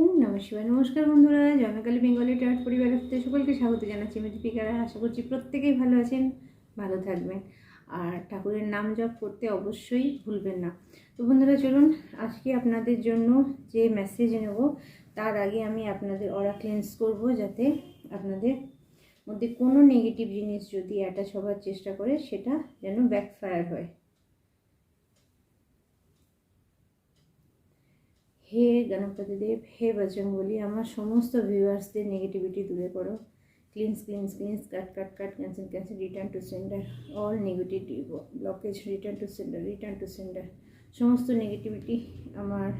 ওম নম শিবায় নমস্কার বন্ধুরা জনকালী বেঙ্গলি টার্ট পরিবারের সকলকে স্বাগত জানাচ্ছি আমি দীপিকারা আশা করছি প্রত্যেকেই ভালো আছেন, ভালো থাকবেন। আর ঠাকুরের নাম জপ করতে অবশ্যই ভুলবেন না। তো বন্ধুরা, চলুন আজকে আপনাদের জন্য যে মেসেজ নেব, তার আগে আমি আপনাদের অরা ক্লেন্স করব যাতে আপনাদের মধ্যে কোনো নেগেটিভ জিনিস যদি অ্যাটাচ হওয়ার চেষ্টা করে, সেটা যেন ব্যাকফায়ার হয়। হে গণপতি দেব হে বজরঙ্গলি আমার সমস্ত ভিউয়ার্সদের নেগেটিভিটি দূরে করো। Cleanse cleanse cleanse cut cut cut cancel cancel return to sender all negativity blockage return to sender return to sender সমস্ত নেগেটিভিটি আমার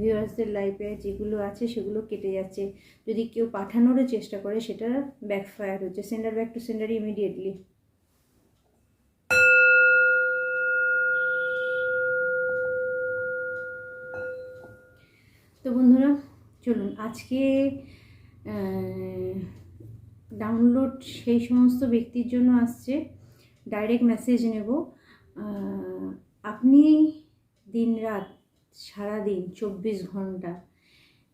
ভিউয়ার্সদের লাইফে যেগুলো আছে, সেগুলো কেটে যাচ্ছে। যদি কেউ পাঠানোরও চেষ্টা করে, সেটা ব্যাকফায়ার হচ্ছে। Sender back to sender immediately বন্ধুরা, চলুন আজকে ডাউনলোড সেই সমস্ত ব্যক্তির জন্য আসছে। ডাইরেক্ট মেসেজ নেব। আপনি দিন রাত সারাদিন, চব্বিশ ঘণ্টা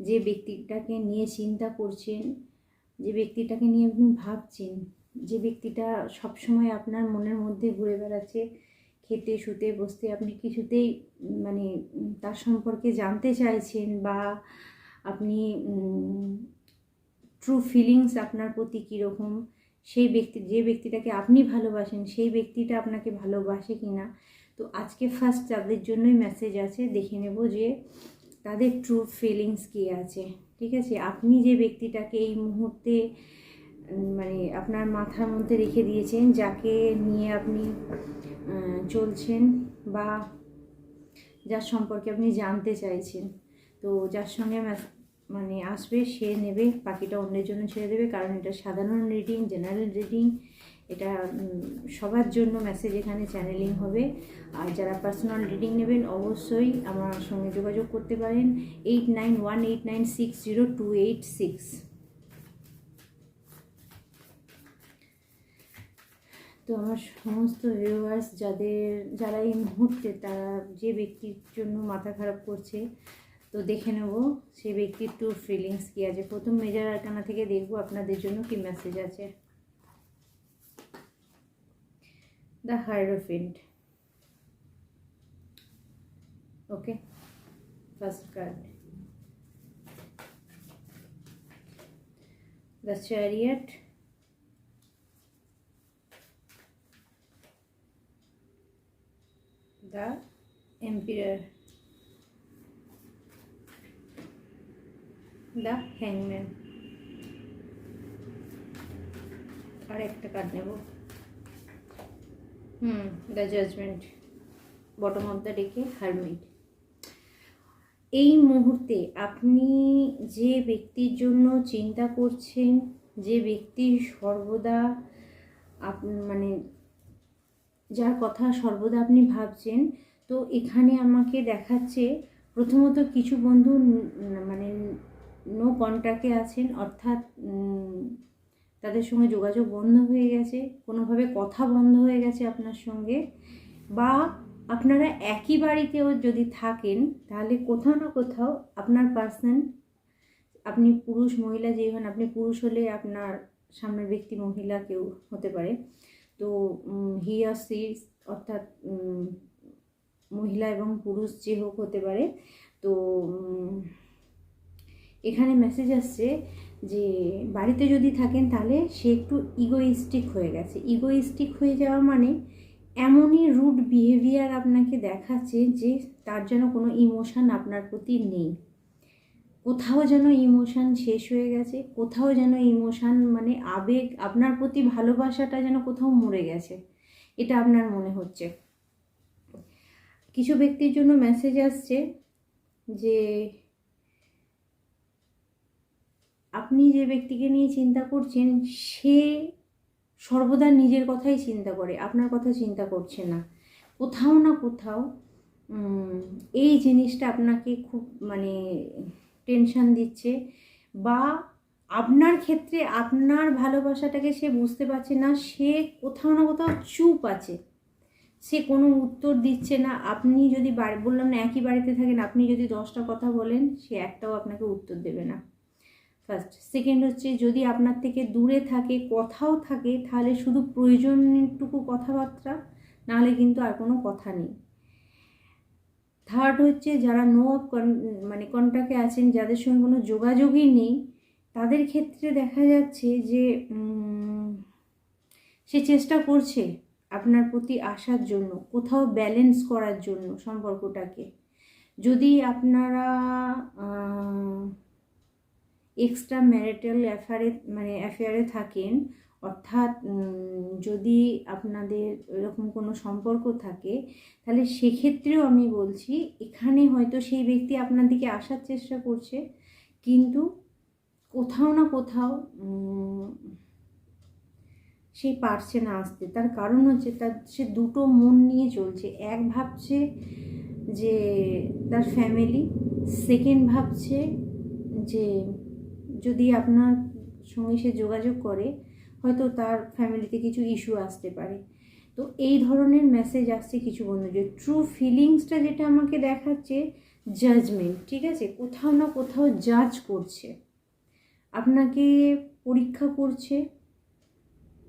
যে ব্যক্তিটাকে নিয়ে চিন্তা করছেন, যে ব্যক্তিটাকে নিয়ে আপনি ভাবছেন, যে ব্যক্তিটা সবসময় আপনার মনের মধ্যে ঘুরে বেড়াচ্ছে খেতে, শুতে, বসতে আপনি কিছুতেই মানে তার সম্পর্কে জানতে চাইছেন বা আপনি ট্রু ফিলিংস আপনার প্রতি কীরকম, সেই ব্যক্তি, যে ব্যক্তিটাকে আপনি ভালোবাসেন, সেই ব্যক্তিটা আপনাকে ভালোবাসে কি না তো আজকে ফার্স্ট তাদের জন্যই মেসেজ আছে, দেখে নেব যে তাদের ট্রু ফিলিংস কী আছে, ঠিক আছে? আপনি যে ব্যক্তিটাকে এই মুহূর্তে মানে আপনার মাথার মধ্যে রেখে দিয়েছেন, যাকে নিয়ে আপনি চলছেন বা যার সম্পর্কে আপনি জানতে চাইছেন। তো যার সঙ্গে মানে আসবে, সে নেবে, বাকিটা অন্যের জন্য ছেড়ে দেবে, কারণ এটা সাধারণ রিডিং জেনারেল রিডিং এটা সবার জন্য মেসেজ এখানে চ্যানেলিং হবে। আর যারা পার্সোনাল রিডিং নেবেন, অবশ্যই আমার সঙ্গে যোগাযোগ করতে পারেন। Eight nine one eight nine six zero two eight six তো আমার সমস্ত ভিউয়ার্স যাদের, যারা এই মুহূর্তে তারা যে ব্যক্তির জন্য মাথা খারাপ করছে, তো দেখে নেব সেই ব্যক্তির টু ফিলিংস কী আছে। প্রথম মেজার আরকানা থেকে দেখব আপনাদের জন্য কি মেসেজ আছে। The hierophant okay first card the chariot the emperor the hangman আর একটা কার্ড নেব। হুম, the judgement. Bottom of the ডেকে হারমিট। এই মুহূর্তে আপনি যে ব্যক্তির জন্য চিন্তা করছেন, যে ব্যক্তি সর্বদা আপ মানে যার কথা সর্বদা আপনি ভাবছেন, তো এখানে আমাকে দেখাচ্ছে প্রথমত কিছু বন্ধু মানে নো কন্ট্যাক্টে আছেন, অর্থাৎ তাদের সঙ্গে যোগাযোগ বন্ধ হয়ে গেছে, কোনোভাবে কথা বন্ধ হয়ে গেছে আপনার সঙ্গে, বা আপনারা একই বাড়িতেও যদি থাকেন, তাহলে কোথাও না কোথাও আপনার পার্সন আপনি পুরুষ, মহিলা যেই হন, আপনি পুরুষ হলে আপনার সামনের ব্যক্তি মহিলা কেউ হতে পারে। তো হি আর সি অর্থাৎ মহিলা এবং পুরুষ যে হোক হতে পারে, তো এখানে মেসেজ আসছে যে, বাড়িতে যদি থাকেন তাহলে সে একটু ইগোইস্টিক হয়ে গেছে। ইগোইস্টিক হয়ে যাওয়া মানে এমনই রুড বিহেভিয়ার আপনাকে দেখাচ্ছে যে তার যেন কোনো ইমোশান আপনার প্রতি নেই। কোথাও যেন ইমোশান শেষ হয়ে গেছে, কোথাও যেন ইমোশান মানে আবেগ, আপনার প্রতি ভালোবাসাটা যেন কোথাও মরে গেছে, এটা আপনার মনে হচ্ছে। কিছু ব্যক্তির জন্য মেসেজ আসছে যে, আপনি যে ব্যক্তিকে নিয়ে চিন্তা করছেন, সে সর্বদা নিজের কথাই চিন্তা করে, আপনার কথা চিন্তা করছে না। কোথাও না কোথাও এই জিনিসটা আপনাকে খুব মানে টেনশন দিচ্ছে বা আপনার ক্ষেত্রে আপনার ভালোবাসাটাকে সে বুঝতে পারছে না, সে কোথাও না কোথাও চুপ আছে। সে কোনো উত্তর দিচ্ছে না। আপনি যদি বাড়ি বললাম না একই বাড়িতে থাকেন, আপনি যদি দশটা কথা বলেন, সে একটাও আপনাকে উত্তর দেবে না। ফার্স্ট সেকেন্ড হচ্ছে যদি আপনার থেকে দূরে থাকে, কথাও থাকে, তাহলে শুধু প্রয়োজনটুকু কথাবার্তা, নাহলে কিন্তু আর কোনো কথা নেই। থার্ড হচ্ছে যারা নো মানে কন্ট্যাক্টে আছেন, যাদের সঙ্গে কোনো যোগাযোগই নেই, তাদের ক্ষেত্রে দেখা যাচ্ছে যে সে চেষ্টা করছে আপনার প্রতি আসার জন্য, কোথাও ব্যালেন্স করার জন্য সম্পর্কটাকে। যদি আপনারা এক্সট্রা ম্যারিটাল অ্যাফেয়ারে মানে অ্যাফেয়ারে থাকেন অর্থাৎ যদি আপনাদের এরকম কোনো সম্পর্ক থাকে, তাহলে সেক্ষেত্রেও আমি বলছি, এখানে হয়তো সেই ব্যক্তি আপনার দিকে আসার চেষ্টা করছে, কিন্তু কোথাও না কোথাও সে পারছে না আসতে। তার কারণ হচ্ছে, তার, সে দুটো মন নিয়ে চলছে। এক ভাবছে যে তার ফ্যামিলি সেকেন্ড ভাবছে যে যদি আপনার সঙ্গে সে যোগাযোগ করে হয়তো তার ফ্যামিলিতে কিছু ইস্যু আসতে পারে। তো এই ধরনের মেসেজ আসছে কিছু বন্ধু যে ট্রু ফিলিংসটা যেটা আমাকে দেখাচ্ছে জাজমেন্ট ঠিক আছে? কোথাও না কোথাও জাজ করছে। আপনাকে পরীক্ষা করছে,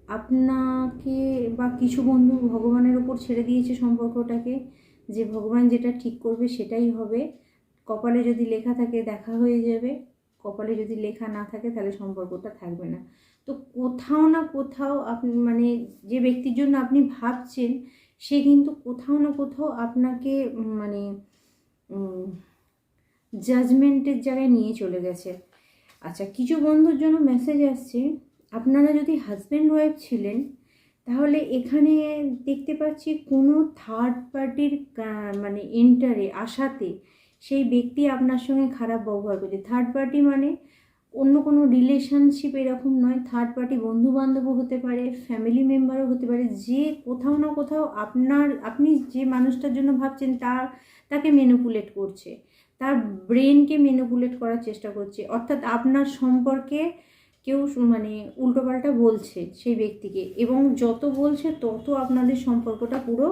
আপনাকে বা কিছু বন্ধু ভগবানের ওপর ছেড়ে দিয়েছে সম্পর্কটাকে, যে ভগবান যেটা ঠিক করবে সেটাই হবে। কপালে যদি লেখা থাকে, দেখা হয়ে যাবে। কপালে যদি লেখা না থাকে, তাহলে সম্পর্কটা থাকবে না। তো কোথাও না কোথাও আপনি মানে যে ব্যক্তির জন্য আপনি ভাবছেন, সে কিন্তু কোথাও না কোথাও আপনাকে মানে জাজমেন্টের জায়গায় নিয়ে চলে গেছে। আচ্ছা কিছু বন্ধুর জন্য মেসেজ আসছে। আপনারা যদি হাজব্যান্ড ওয়াইফ ছিলেন, তাহলে এখানে দেখতে পাচ্ছি কোনো থার্ড পার্টির মানে এন্টারে আসাতে সেই ব্যক্তি আপনার সঙ্গে খারাপ ব্যবহার করছে। থার্ড পার্টি মানে অন্য কোনো রিলেশনশিপ এরকম নয় থার্ড পার্টি বন্ধু বান্ধবও হতে পারে ফ্যামিলি মেম্বারও হতে পারে, যে কোথাও না কোথাও আপনার, আপনি যে মানুষটার জন্য ভাবছেন তার, তাকে মেনুপুলেট করছে, তার ব্রেনকে মেনুপুলেট করার চেষ্টা করছে, অর্থাৎ আপনার সম্পর্কে কেউ মানে উল্টোপাল্টা বলছে সেই ব্যক্তিকে, এবং যত বলছে তত আপনাদের সম্পর্কটা পুরো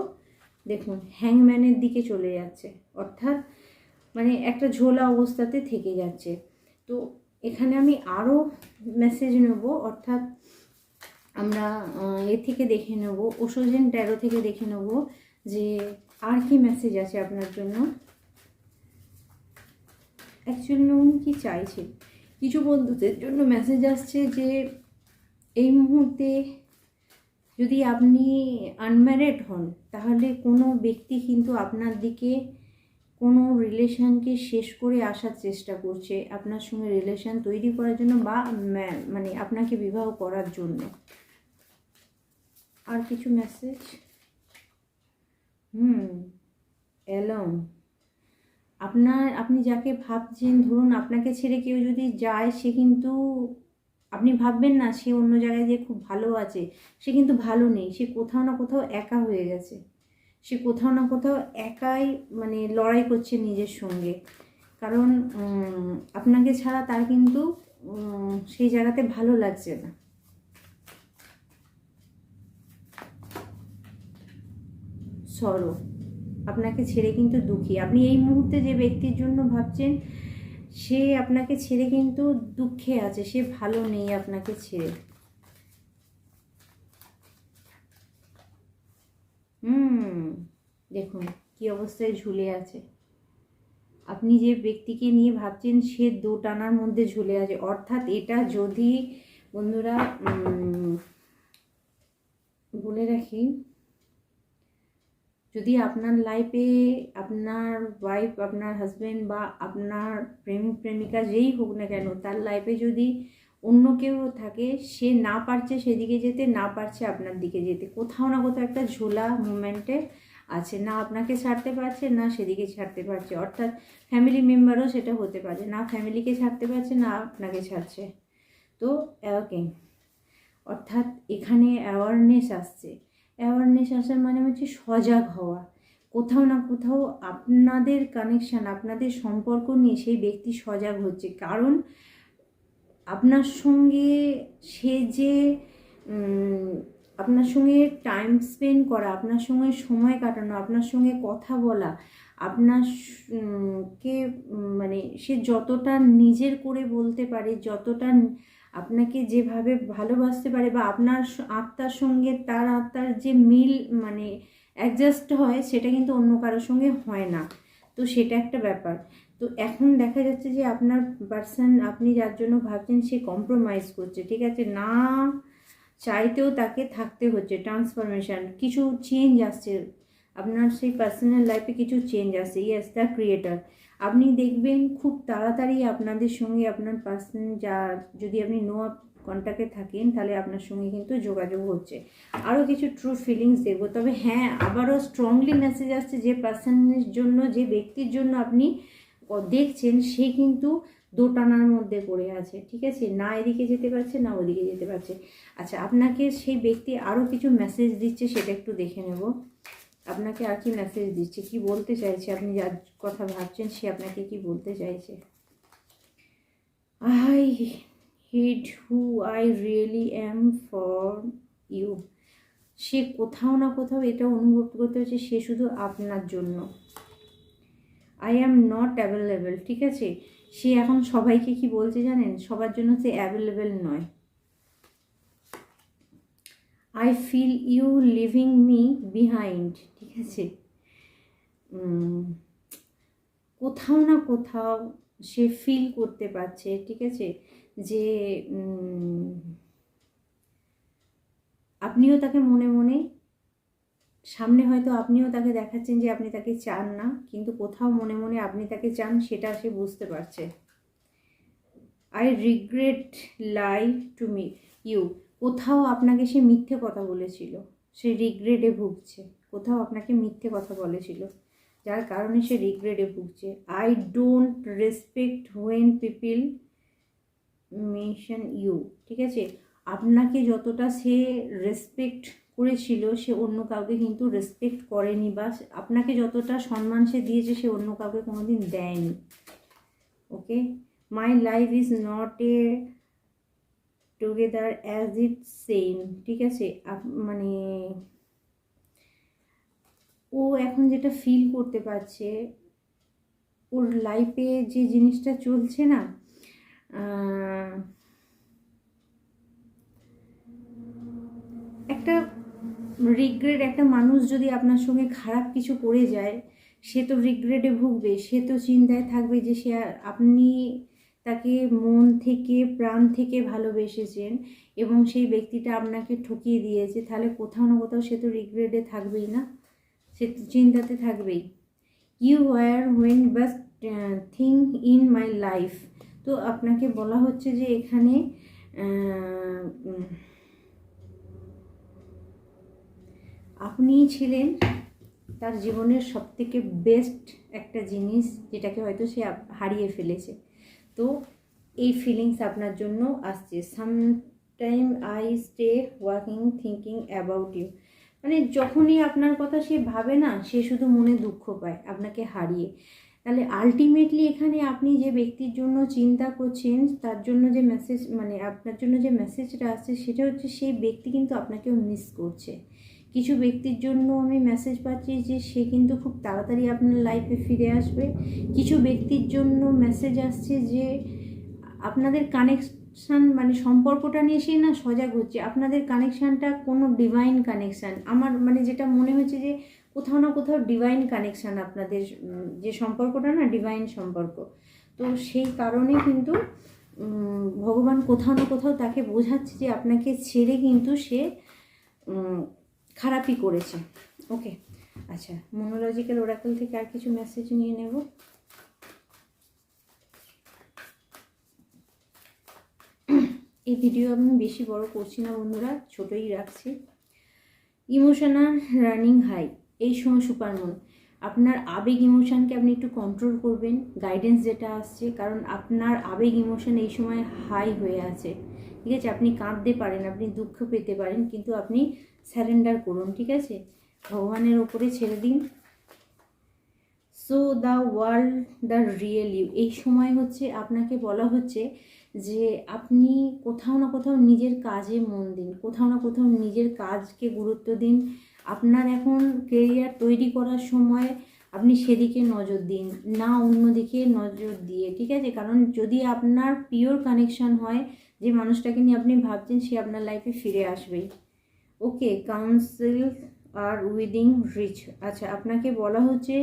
দেখুন হ্যাংম্যানের দিকে চলে যাচ্ছে, অর্থাৎ মানে একটা ঝোলা অবস্থাতে থেকে যাচ্ছে। তো এখানে আমি আরও মেসেজ নেব, অর্থাৎ আমরা এ থেকে দেখে নেব ওষুজেন ট্যারো থেকে দেখে নেব যে আর কি মেসেজ আছে আপনার জন্য। অ্যাকচুয়ালি উনি কী চাইছেন কিছু বন্ধুদের জন্য মেসেজ আসছে যে এই মুহূর্তে যদি আপনি আনম্যারিড হন, তাহলে কোনো ব্যক্তি কিন্তু আপনার দিকে কোনো রিলেশনকে শেষ করে আসার চেষ্টা করছে আপনার সঙ্গে রিলেশন তৈরি করার জন্য বা মানে আপনাকে বিবাহ করার জন্য। আর কিছু মেসেজ হুম এলং আপনার, আপনি যাকে ভাবছেন, ধরুন আপনাকে ছেড়ে কেউ যদি যায়, সে কিন্তু, আপনি ভাববেন না সে অন্য জায়গায় যে খুব ভালো আছে, সে কিন্তু ভালো নেই, সে কোথাও না কোথাও একা হয়ে গেছে। সে কোথাও না কোথাও একাই মানে লড়াই করছে নিজের সঙ্গে। কারণ আপনাকে ছাড়া তার কিন্তু সেই জায়গাতে ভালো লাগছে না। সরো, আপনাকে ছেড়ে কিন্তু দুঃখী। আপনি এই মুহূর্তে যে ব্যক্তির জন্য ভাবছেন, সে আপনাকে ছেড়ে কিন্তু দুঃখে আছে, সে ভালো নেই আপনাকে ছেড়ে। হুম, দেখুন কি অবস্থায় ঝুলে আছে। আপনি যে ব্যক্তিকে নিয়ে ভাবছেন, সে দো টানার মধ্যে ঝুলে আছে। অর্থাৎ এটা যদি বন্ধুরা বলে রাখি, যদি আপনার লাইফে আপনার ওয়াইফ আপনার হাজবেন্ড বা আপনার প্রেমিক, প্রেমিকা যেই হোক না কেন, তার লাইফে যদি অন্য কেউ থাকে, সে না পারছে সেদিকে যেতে, না পারছে আপনার দিকে যেতে। কোথাও না কোথাও একটা ঝোলা মুমেন্টে আছে। না আপনাকে ছাড়তে পারছে, না সেদিকে ছাড়তে পারছে। অর্থাৎ ফ্যামিলি মেম্বারও সেটা হতে পারে। না ফ্যামিলিকে ছাড়তে পারছে, না আপনাকে ছাড়ছে। তো ওকে অর্থাৎ এখানে অ্যাওয়ারনেস আসছে। অ্যাওয়ারনেস আসার মানে হচ্ছে সজাগ হওয়া। কোথাও না কোথাও আপনাদের কানেকশান আপনাদের সম্পর্ক নিয়ে সেই ব্যক্তি সজাগ হচ্ছে। কারণ আপনার সঙ্গে সে যে আপনার সঙ্গে টাইম স্পেন্ড করা, আপনার সঙ্গে সময় কাটানো, আপনার সঙ্গে কথা বলা, আপনার কে মানে সে যতটা নিজের করে বলতে পারে, যতটা আপনাকে যেভাবে ভালোবাসতে পারে বা আপনার আত্মার সঙ্গে তার আত্মার যে মিল মানে অ্যাডজাস্ট হয়, সেটা কিন্তু অন্য কারোর সঙ্গে হয় না। তো সেটা একটা ব্যাপার। তো এখন দেখা যাচ্ছে যে আপনার পার্সন আপনি যার জন্য ভাবছেন সে কম্প্রোমাইজ করছে, ঠিক আছে? না চাইতেও তাকে থাকতে হচ্ছে ট্রান্সফরমেশন কিছু চেঞ্জ আসছে। আপনার সেই পার্সোনাল লাইফে কিছু চেঞ্জ আসছে ইয়েস দ্য ক্রিয়েটার আপনি দেখবেন খুব তাড়াতাড়ি আপনাদের সঙ্গে আপনার পার্সন যা যদি আপনি নো কন্ট্যাক্টে থাকেন, তাহলে আপনার সঙ্গে কিন্তু যোগাযোগ হচ্ছে। আরও কিছু ট্রু ফিলিংস দেখব। তবে হ্যাঁ আবারও স্ট্রংলি মেসেজ আসছে যে পার্সনের জন্য, যে ব্যক্তির জন্য আপনি দেখছেন, সে কিন্তু দোটানার মধ্যে পড়ে আছে, ঠিক আছে? না এদিকে যেতে পারছে, না ওদিকে যেতে পারছে। আচ্ছা আপনাকে সেই ব্যক্তি আরও কিছু মেসেজ দিচ্ছে, সেটা একটু দেখে নেব। আপনাকে আর কি মেসেজ দিচ্ছে? কি বলতে চাইছে? আপনি যার কথা ভাবছেন, সে আপনাকে কি বলতে চাইছে? I hid who I really am for you সে কোথাও না কোথাও এটা অনুভব করতে হচ্ছে, সে শুধু আপনার জন্য। আই অ্যাম নট অ্যাভেলেবেল ঠিক আছে? সে এখন সবাইকে কি বলছে জানেন? সবার জন্য সে অ্যাভেলেবেল নয়। I feel you leaving me behind ঠিক আছে? কোথাও না কোথাও সে ফিল করতে পারছে, ঠিক আছে? যে আপনিও তাকে মনে মনে, সামনে হয়তো আপনিও তাকে দেখাচ্ছেন যে আপনি তাকে চান না, কিন্তু কোথাও মনে মনে আপনি তাকে চান সেটা সে বুঝতে পারছে। I regret lie to me you কোথাও আপনাকে সে মিথ্যে কথা বলেছিল, সে রিগ্রেটে ভুগছে, কোথাও আপনাকে মিথ্যে কথা বলেছিল। যার কারণে সে রিগ্রেটে ভুগছে। I don't respect when people mention you ঠিক আছে? আপনাকে যতটা সে রেসপেক্ট করেছিল, সে অন্য কাউকে কিন্তু রেসপেক্ট করেনি বা আপনাকে যতটা সম্মান সে দিয়েছে, সে অন্য কাউকে কোনোদিন দেয়নি। Okay my life is not a together as it same ঠিক আছে? মানে ও এখন যেটা ফিল করতে পারছে, ওর লাইফে যে জিনিসটা চলছে না একটা রিগ্রেট একটা মানুষ যদি আপনার সঙ্গে খারাপ কিছু করে যায়, সে তো রিগ্রেটে ভুগবে, সে তো চিন্তায় থাকবে যে সে আপনি তাকে মন থেকে, প্রাণ থেকে ভালোবেসেছেন এবং সেই ব্যক্তিটা আপনাকে ঠকিয়ে দিয়েছে, তাহলে কোথাও না কোথাও সে তো রিগ্রেটে থাকবেই না। সে তো চিন্তাতে থাকবেই। You were when best thing in my life তো আপনাকে বলা হচ্ছে যে এখানে আহ, উম, আপনি ছিলেন তার জীবনের সবথেকে বেস্ট একটা জিনিস যেটাকে হয়তো সে হারিয়ে ফেলেছে। তো এই ফিলিংস আপনার জন্য আসছে। Sometime I stay working thinking about you মানে যখনই আপনার কথা সে ভাবে না, সে শুধু মনে দুঃখ পায় আপনাকে হারিয়ে। তাহলে আলটিমেটলি এখানে আপনি যে ব্যক্তির জন্য চিন্তা করছেন, তার জন্য যে মেসেজ মানে আপনার জন্য যে মেসেজটা আসছে, সেটা হচ্ছে সেই ব্যক্তি কিন্তু আপনাকেও মিস করছে। কিছু ব্যক্তির জন্য আমি মেসেজ পাচ্ছি যে সে কিন্তু খুব তাড়াতাড়ি আপনার লাইফে ফিরে আসবে। কিছু ব্যক্তির জন্য মেসেজ আসছে যে আপনাদের কানেকশান মানে সম্পর্কটা নিয়ে সে না সজাগ হচ্ছে। আপনাদের কানেকশানটা কোনো ডিভাইন কানেকশান আমার মানে যেটা মনে হচ্ছে যে কোথাও না কোথাও ডিভাইন কানেকশান আপনাদের যে সম্পর্কটা না ডিভাইন সম্পর্ক। তো সেই কারণে কিন্তু ভগবান কোথাও না কোথাও তাকে বোঝাচ্ছে যে আপনাকে ছেড়ে কিন্তু সে খারাপই করেছে। ওকে আচ্ছা মনোলজিক্যাল ওরাকল থেকে আর কিছু মেসেজ নিয়ে নেব। এই ভিডিও আমি বেশি বড় করছি না বন্ধুরা, ছোটই রাখছি। ইমোশনাল রানিং হাই, এই সময় সুপারমুন। আপনার আবেগ ইমোশনকে আপনি একটু কন্ট্রোল করবেন গাইডেন্স যেটা আসছে, কারণ আপনার আবেগ ইমোশন এই সময় হাই হয়ে আছে। ঠিক আছে? আপনি কাঁদতে পারেন, আপনি দুঃখ পেতে পারেন, কিন্তু আপনি স্যারেন্ডার করুন, ঠিক আছে? ভগবানের ওপরে ছেড়ে দিন। So the world the real you এই সময় হচ্ছে, আপনাকে বলা হচ্ছে যে আপনি কোথাও না কোথাও নিজের কাজে মন দিন, কোথাও না কোথাও নিজের কাজকে গুরুত্ব দিন। আপনার এখন কেরিয়ার তৈরি করার সময় আপনি সেদিকে নজর দিন, না অন্যদিকে নজর দিয়ে, ঠিক আছে? কারণ যদি আপনার পিওর কানেকশন হয়, যে মানুষটাকে নিয়ে আপনি ভাবছেন, সে আপনার লাইফে ফিরে আসবেই ওকে কাউন্সিল আর উইদিং রিচ আচ্ছা আপনাকে বলা হচ্ছে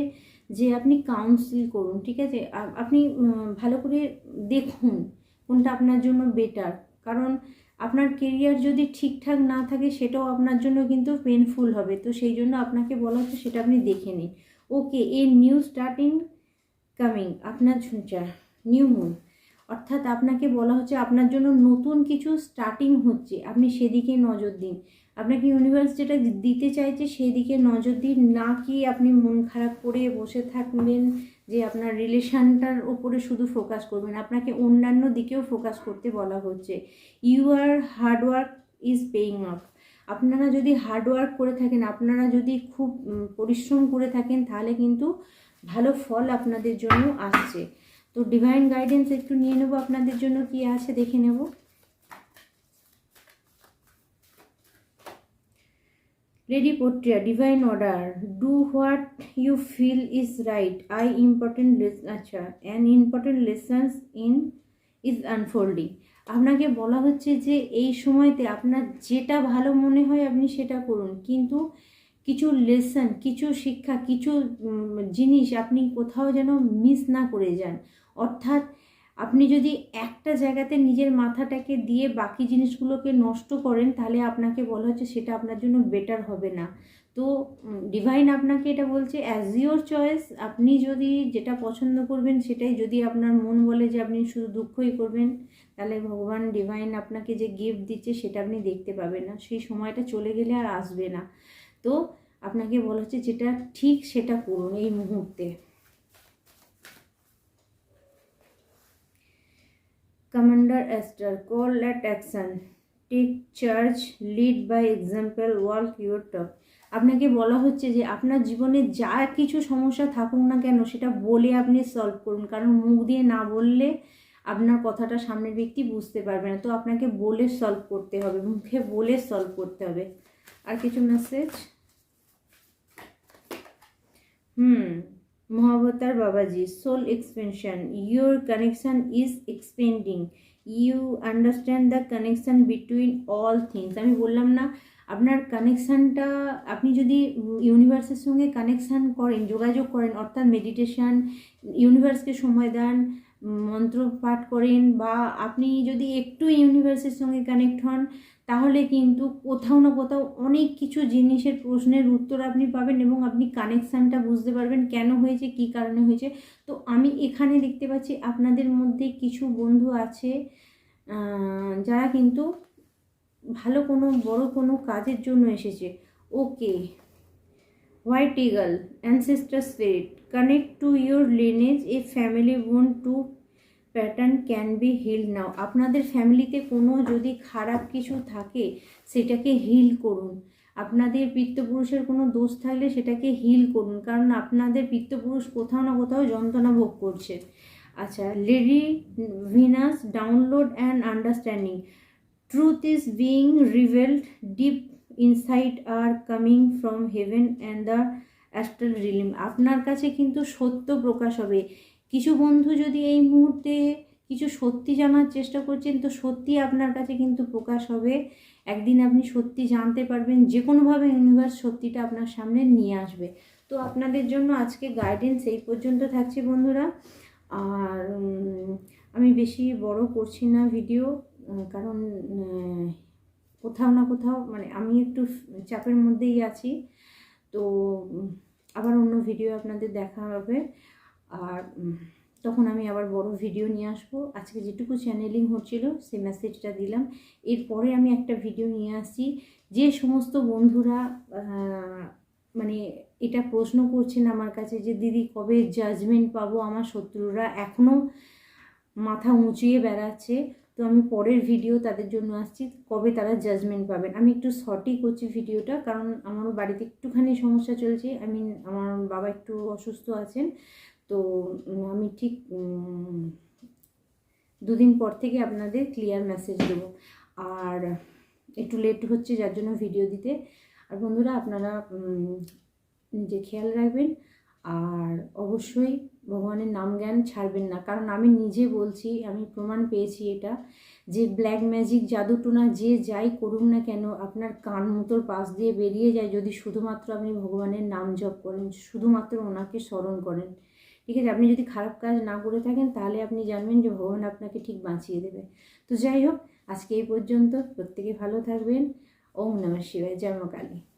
যে আপনি কাউন্সিল করুন, ঠিক আছে? আপনি ভালো করে দেখুন কোনটা আপনার জন্য বেটার কারণ আপনার কেরিয়ার যদি ঠিকঠাক না থাকে, সেটাও আপনার জন্য কিন্তু পেনফুল হবে। তো সেই জন্য আপনাকে বলা হচ্ছে সেটা আপনি দেখে নিন। Okay a new starting coming আপনার নিউ মুন অর্থাৎ আপনাকে বলা হচ্ছে আপনার জন্য নতুন কিছু স্টার্টিং হচ্ছে, আপনি সেদিকে নজর দিন। আপনাকে ইউনিভার্স যেটা দিতে চাইছে, সেদিকে নজর দিন, না কি আপনি মন খারাপ করে বসে থাকবেন যে আপনার রিলেশনটার ওপরে শুধু ফোকাস করবেন, আপনাকে অন্যান্য দিকেও ফোকাস করতে বলা হচ্ছে। You are hard work is paying off আপনারা যদি হার্ডওয়ার্ক করে থাকেন, আপনারা যদি খুব পরিশ্রম করে থাকেন, তাহলে কিন্তু ভালো ফল আপনাদের জন্য আসছে। তো ডিভাইন গাইডেন্স একটু নিয়ে নেব, আপনাদের জন্য কি আছে দেখে নেব? Lady পোট্রিয়া divine order do what you feel is right I important আচ্ছা an important lessons in is unfolding আপনাকে বলা হচ্ছে যে এই সময়তে আপনার যেটা ভালো মনে হয় আপনি সেটা করুন। কিন্তু কিছু লেসন কিছু শিক্ষা, কিছু জিনিস আপনি কোথাও যেন মিস না করে যান। অর্থাৎ আপনি যদি একটা জায়গাতে নিজের মাথাটাকে দিয়ে বাকি জিনিসগুলোকে নষ্ট করেন, তাহলে আপনাকে বলা হচ্ছে সেটা আপনার জন্য বেটার হবে না। তো ডিভাইন আপনাকে এটা বলছে অ্যাজ ইওর চয়েস আপনি যদি যেটা পছন্দ করবেন সেটাই যদি আপনার মন বলে যে আপনি শুধু দুঃখই করবেন, তাহলে ভগবান ডিভাইন আপনাকে যে গিফট দিচ্ছে সেটা আপনি দেখতে পাবেন না। সেই সময়টা চলে গেলে আর আসবে না। তো, আপনাকে বলা হচ্ছে যেটা ঠিক সেটা করুন এই মুহূর্তে। Commander Ashtar call at action take charge lead by example work your talk আপনাকে বলা হচ্ছে যে আপনার জীবনে যা কিছু সমস্যা থাকুক না কেন, সেটা বলে আপনি সলভ করুন। কারণ মুখ দিয়ে না বললে আপনার কথাটা সামনের ব্যক্তি বুঝতে পারবে না। তো আপনাকে বলে সলভ করতে হবে, মুখে বলে সলভ করতে হবে। আর কিছু message hmm. Mahavatar Babaji soul expansion your connection is expanding you understand the connection between all things আমি বললাম না, আপনার কানেকশানটা আপনি যদি ইউনিভার্সের সঙ্গে কানেকশান করেন, যোগাযোগ করেন, অর্থাৎ মেডিটেশান ইউনিভার্সকে সময় দেন, মন্ত্র পাঠ করেন, বা আপনি যদি একটু ইউনিভার্সের সঙ্গে কানেক্ট হন তাহলে কিন্তু কোথাও না কোথাও অনেক কিছু জিনিসের প্রশ্নের উত্তর আপনি পাবেন এবং আপনি কানেকশানটা বুঝতে পারবেন কেন হয়েছে, কী কারণে হয়েছে। তো আমি এখানে দেখতে পাচ্ছি আপনাদের মধ্যে কিছু বন্ধু আছে যারা কিন্তু ভালো কোনো, বড় কোনো কাজের জন্য এসেছে। Okay white eagle ancestor spirit connect to your lineage a family bone to pattern can be heal now আপনাদের ফ্যামিলিতে কোনো যদি খারাপ কিছু থাকে, সেটাকে হিল করুন। আপনাদের পিত্তপুরুষের কোনো দোষ থাকলে সেটাকে হিল করুন। কারণ আপনাদের পিত্তপুরুষ কোথাও না কোথাও যন্ত্রণা ভোগ করছে। আচ্ছা lady Venus download and understanding truth is being revealed deep inside are coming from heaven and the astral realm আপনার কাছে কিন্তু সত্য প্রকাশ হবে। কিছু বন্ধু যদি এই মুহূর্তে কিছু সত্যি জানার চেষ্টা করছেন, তো সত্যি আপনার কাছে কিন্তু প্রকাশ হবে। একদিন আপনি সত্যি জানতে পারবেন যে কোনোভাবে ইউনিভার্স সত্যিটা আপনার সামনে নিয়ে আসবে। তো আপনাদের জন্য আজকে গাইডেন্স এই পর্যন্ত থাকছে বন্ধুরা। আর আমি বেশি বড় করছি না ভিডিও কারণ কোথাও না কোথাও মানে আমি একটু চাপের মধ্যেই আছি। তো আবার অন্য ভিডিও আপনাদের দেখা হবে। আর তখন আমি আবার বড় ভিডিও নিয়ে আসব। আজকে যেটুকু চ্যানেলিং হচ্ছিল, সেই মেসেজটা দিলাম। এরপরে আমি একটা ভিডিও নিয়ে আসছি। যে সমস্ত বন্ধুরা মানে এটা প্রশ্ন করছেন আমার কাছে যে, দিদি, কবে জাজমেন্ট পাবো আমার শত্রুরা? এখনও মাথা উঁচিয়ে বেড়াচ্ছে। তো আমি পরের ভিডিও তাদের জন্য আসছি, কবে তারা জাজমেন্ট পাবেন? আমি একটু সঠিক করছি ভিডিওটা কারণ আমারও বাড়িতে একটুখানি সমস্যা চলছে। আমি আমার বাবা একটু অসুস্থ আছেন। তো আমি ঠিক দুদিন পর থেকে আপনাদের ক্লিয়ার মেসেজ দেবো। আর একটু লেট হচ্ছে, যার জন্য ভিডিও দিতে। আর বন্ধুরা, আপনারা নিজে খেয়াল রাখবেন। আর অবশ্যই ভগবানের নাম জ্ঞান ছাড়বেন না। কারণ আমি নিজে বলছি, আমি প্রমাণ পেয়েছি এটা, যে ব্ল্যাক ম্যাজিক জাদুটোনা যে যাই করুন না কেন, আপনার কান মতোর পাশ দিয়ে বেরিয়ে যায় যদি শুধুমাত্র আপনি ভগবানের নাম জপ করেন, শুধুমাত্র ওনাকে স্মরণ করেন। ঠিক আছে আপনি যদি খারাপ কাজ না করে থাকেন, তাহলে আপনি জানবেন যে ভগবান আপনাকে ঠিক বাঁচিয়ে দেবে। তো যাই হোক, আজকে এই পর্যন্ত। প্রত্যেকে ভালো থাকবেন। ওম নমঃ শিবায়। জন্মকালী। কালী